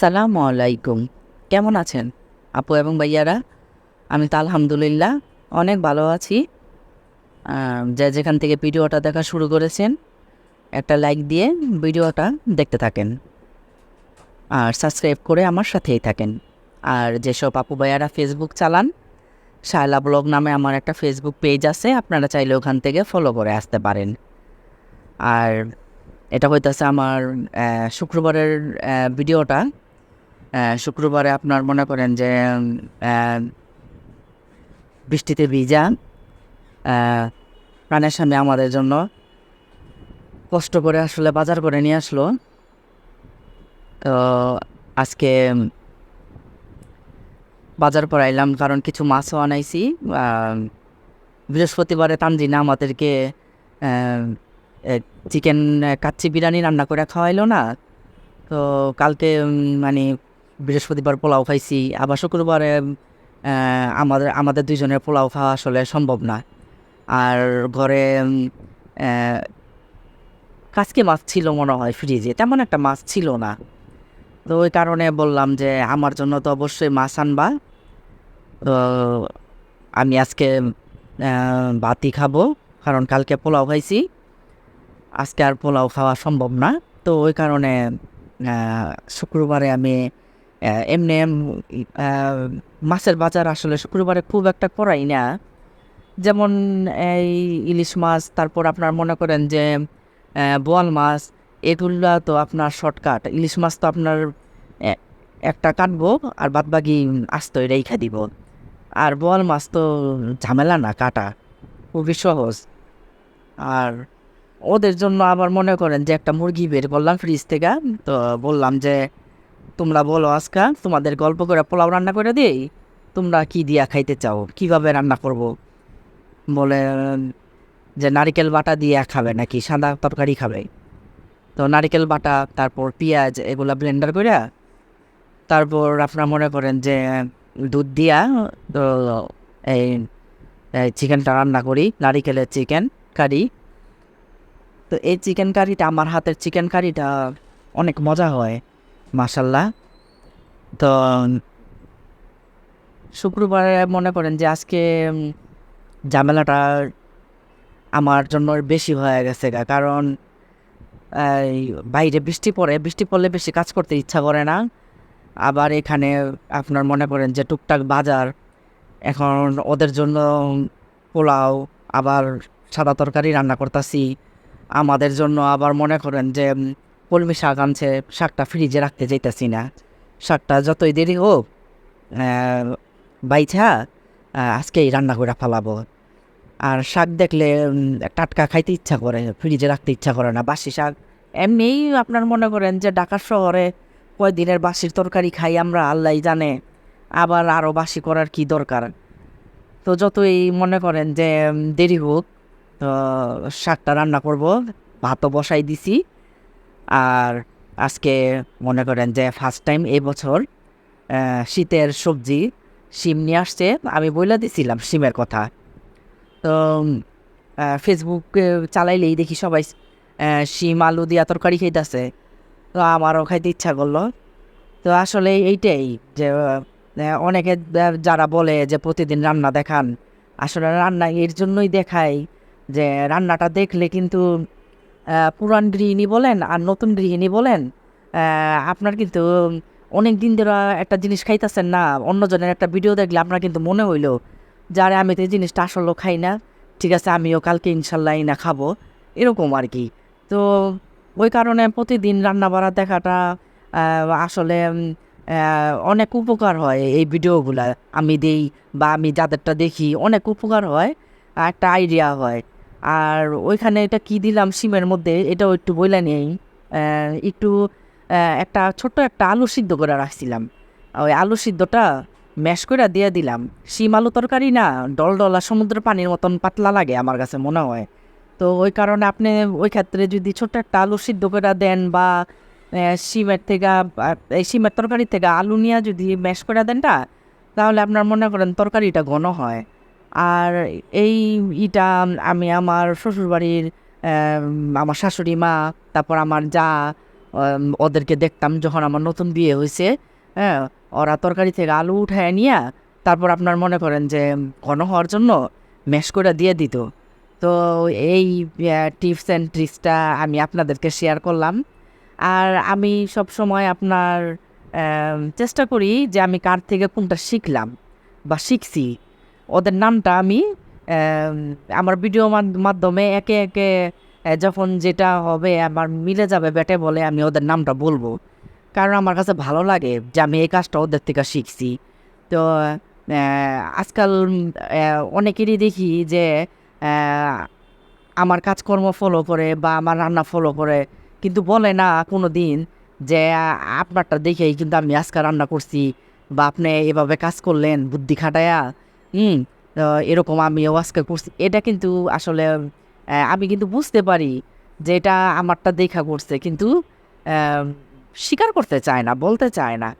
আসসালামু আলাইকুম। কেমন আছেন আপু এবং ভাইয়ারা? আমি তো আলহামদুলিল্লাহ অনেক ভালো আছি। যে যেখান থেকে ভিডিওটা দেখা শুরু করেছেন, একটা লাইক দিয়ে ভিডিওটা দেখতে থাকেন। আর সাবস্ক্রাইব করে আমার সাথেই থাকেন। আর যেসব আপু ভাইয়ারা ফেসবুক চালান, শায়লা ব্লগ নামে আমার একটা ফেসবুক পেজ আছে, আপনারা চাইলে ওখান থেকে ফলো করে আসতে পারেন। আর এটা হইতেছে আমার শুক্রবারের ভিডিওটা। শুক্রবারে আপনার মনে করেন যে বৃষ্টিতে ভিজা প্রাণের সামনে আমাদের জন্য কষ্ট করে আসলে বাজার করে নিয়ে আসলো। তো আজকে বাজার করাইলাম কারণ কিছু মাছও আনাইছি। বৃহস্পতিবারে তানজিনা আমাদেরকে চিকেন কাচ্চি বিরিয়ানি রান্না করে খাওয়াইলো না। তো কালকে মানে বৃহস্পতিবার পোলাও খাইছি, আবার শুক্রবারে আমাদের আমাদের দুজনের পোলাও খাওয়া আসলে সম্ভব না। আর ঘরে কাজকে মাছ ছিল মনে হয় ফ্রিজে তেমন একটা মাছ ছিল না। তো ওই কারণে বললাম যে আমার জন্য তো অবশ্যই মাছ আনবা। তো আমি আজকে বাতি খাব, কারণ কালকে পোলাও খাইছি। আজকে আর পোলাও খাওয়া সম্ভব না। তো ওই কারণে শুক্রবারে আমি এমনি মাছের বাজার আসলে শুক্রবারে খুব একটা করাই না। যেমন এই ইলিশ মাছ, তারপর আপনার মনে করেন যে বোয়াল মাছ, এগুলো তো আপনার শর্টকাট। ইলিশ মাছ তো আপনার একটা কাটবো আর বাদ বাকি আস্ত রেখা দিব। আর বোয়াল মাছ তো ঝামেলা না, কাটা। খুবই সহজ। আর ওদের জন্য আবার মনে করেন যে, একটা মুরগি বের করলাম ফ্রিজ থেকে, তো বললাম যে তোমরা বলো আজকা, তোমাদের গল্প করে পোলাও রান্না করে দিই? তোমরা কি দিয়া খাইতে চাও? কীভাবে রান্না করব? বলে, যে নারিকেল বাটা দিয়ে খাবে নাকি, সাদা তরকারি খাবে। তো নারিকেল বাটা, তারপর পেঁয়াজ, এগুলা ব্লেন্ডার করে তারপর আপনারা মনে করেন যে দুধ দিয়া এই চিকেনটা রান্না করি, নারিকেলের চিকেন কারি। তো এই চিকেন কারিটা, আমার হাতের চিকেন কারিটা অনেক মজা হয়। মাসাল্লাহ তো শুক্রবারে মনে করেন যে আজকে ঝামেলাটা আমার জন্য বেশি হয়ে গেছে গা, কারণ বাইরে বৃষ্টি পড়ে বৃষ্টি পড়লে বেশি কাজ করতে ইচ্ছা করে না। আবার এখানে আপনার মনে করেন যে টুকটাক বাজার এখন ওদের জন্য পোলাও আবার সাদা তরকারি রান্না করতেছি। আমাদের জন্য আবার মনে করেন যে কলমি শাক আনছে, শাকটা ফ্রিজে রাখতে যাইতেছি না। শাকটা যতই দেরি হোক বাইছা আজকেই রান্না করে ফেলাবো। আর শাক দেখলে টাটকা খাইতে ইচ্ছা করে ফ্রিজে রাখতে ইচ্ছা করে না। বাসি শাক, এমনিই আপনার মনে করেন যে ঢাকা শহরে কয়দিনের বাসির তরকারি খাই আমরা আল্লাহ জানে। আবার আরও বাসি করার কি দরকার? তো যতই মনে করেন যে দেরি হোক, তো শাকটা রান্না করব, ভাতও বসাই দিছি। আর আজকে মনে করেন যে ফার্স্ট টাইম এবছর আহ, শীতের সবজি শিম নিয়ে আসছে। আমি বইলা দিছিলাম শিমের কথা। তো ফেসবুকে চালাইলেই দেখি সবাই শিম আলু দিয়া তরকারি খাইতেছে। তো আমারও খাইতে ইচ্ছা করল। তো আসলে এইটাই যে অনেকে যারা বলে যে প্রতিদিন রান্না দেখান আসলে রান্না এর জন্যই দেখাই যে রান্নাটা দেখলে কিন্তু পুরান গৃহিণী বলেন আর নতুন গৃহিণী বলেন আপনার কিন্তু অনেক দিন ধরে একটা জিনিস খাইতেছেন না, অন্যজনের একটা ভিডিও দেখলে আপনার কিন্তু মনে হইল যারে আমি তো এই জিনিসটা আসলেও খাই না, ঠিক আছে, আমিও কালকে ইনশাল্লাহ না খাব, এরকম আর কি। তো ওই কারণে প্রতিদিন রান্না বাড়া দেখাটা আসলে অনেক উপকার হয় এই ভিডিওগুলা আমি দেই বা আমি যাদেরটা দেখি, অনেক উপকার হয়, একটা আইডিয়া হয়। আর ওইখানে এটা কি দিলাম সিমের মধ্যে, এটাও একটু বইলা নেই একটু একটা ছোট্ট একটা আলু সিদ্ধ করে রাখছিলাম। ওই আলু সিদ্ধটা ম্যাশ করে দিয়ে দিলাম। শিম আলু তরকারি না ডল ডলা সমুদ্র পানির মতন পাতলা লাগে আমার কাছে মনে হয়। তো ওই কারণে আপনি ওই ক্ষেত্রে যদি ছোট্ট একটা আলু সিদ্ধ করে দেন বা শিমের থেকে এই শিমের তরকারি থেকে আলু নিয়ে যদি ম্যাশ করে দেন না তাহলে আপনার মনে করেন তরকারিটা ঘন হয়। আর এই ইটা আমি আমার শ্বশুরবাড়ির আমার শাশুড়ি মা, তারপর আমার যা ওদেরকে দেখতাম যখন আমার নতুন বিয়ে হয়েছে হ্যাঁ ওরা তরকারি থেকে আলু উঠায় নিয়ে, তারপর আপনার মনে করেন যে, ঘন হওয়ার জন্য ম্যাশ করে দিয়ে দিত। তো এই টিপস অ্যান্ড ট্রিক্সটা আমি আপনাদেরকে শেয়ার করলাম। আর আমি সব সময় আপনার চেষ্টা করি যে আমি কার থেকে কোনটা শিখলাম বা শিখছি। ওদের নামটা আমি আম, আমার ভিডিও মাধ্যমে একে একে যখন যেটা হবে আমার মিলে যাবে ব্যাটে বলে আমি ওদের নামটা বলব। কারণ আমার কাছে ভালো লাগে যে আমি এই কাজটা ওদের থেকে শিখছি। তো আজকাল অনেকেরই দেখি যে আমার কাজকর্ম ফলো করে বা আমার রান্না ফলো করে কিন্তু বলে না কোনো দিন যে আপনারটা দেখেই কিন্তু আমি আজকে রান্না করছি বা আপনি এভাবে কাজ করলেন বুদ্ধি খাটায়া হুম এরকম আমি আজকে করছি। এটা কিন্তু আসলে আমি কিন্তু বুঝতে পারি যে এটা আমারটা দেখা করছে, কিন্তু স্বীকার করতে চায় না, বলতে চায় না।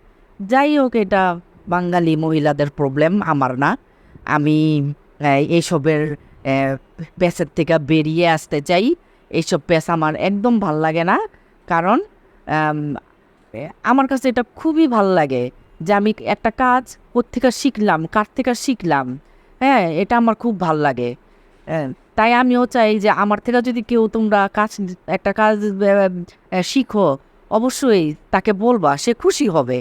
যাই হোক, এটা বাঙালি মহিলাদের প্রবলেম আমার না। আমি এইসবের পেছের থেকে বেরিয়ে আসতে চাই। এইসব পেছ আমার একদম ভালো লাগে না। কারণ আমার কাছে এটা খুবই ভালো লাগে। যে আমি একটা কাজ কোত্থেকে শিখলাম কার থেকে শিখলাম। হ্যাঁ এটা আমার খুব ভালো লাগে। হ্যাঁ, তাই আমিও চাই যে আমার থেকে যদি কেউ তোমরা কাজ একটা কাজ শিখো অবশ্যই তাকে বলবা সে খুশি হবে।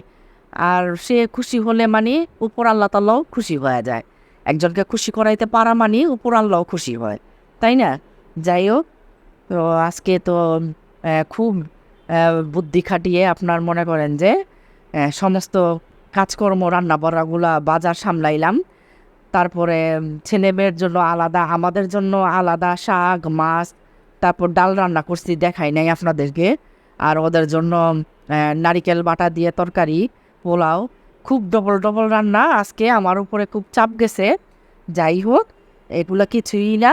আর সে খুশি হলে মানে উপর আল্লাহ তাল্লাও খুশি হয়ে যায়। একজনকে খুশি করাইতে পারা মানে উপর আল্লাহ খুশি হয়। তাই না? যাই হোক তো আজকে তো খুব বুদ্ধি খাটিয়ে আপনার মনে করেন যে সমস্ত কাজকর্ম রান্না বান্নাগুলা বাজার সামলাইলাম। তারপরে ছেলে মেয়ের জন্য আলাদা, আমাদের জন্য আলাদা শাক, মাছ, তারপর ডাল রান্না করছি, দেখাই নাই আপনাদেরকে। আর ওদের জন্য নারিকেল বাটা দিয়ে তরকারি, পোলাও, খুব ডবল ডবল রান্না। আজকে আমার উপরে খুব চাপ গেছে। যাই হোক, এগুলো কিছুই না।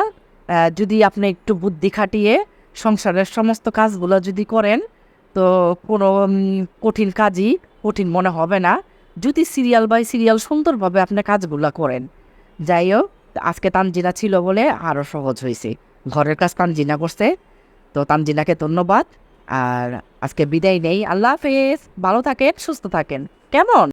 যদি আপনি একটু বুদ্ধি খাটিয়ে সংসারের সমস্ত কাজগুলো যদি করেন, তো কোনো কঠিন কাজই কঠিন মনে হবে না। যদি সিরিয়াল বাই সিরিয়াল সুন্দরভাবে আপনি কাজগুলো করেন। যাই হোক আজকে তানজিনা ছিল বলে আরও সহজ হয়েছে ঘরের কাজ তানজিনা করছে। তো তানজিনাকে ধন্যবাদ। আর আজকে বিদায় নেই। আল্লাহ হাফেজ। ভালো থাকেন, সুস্থ থাকেন। কেমন?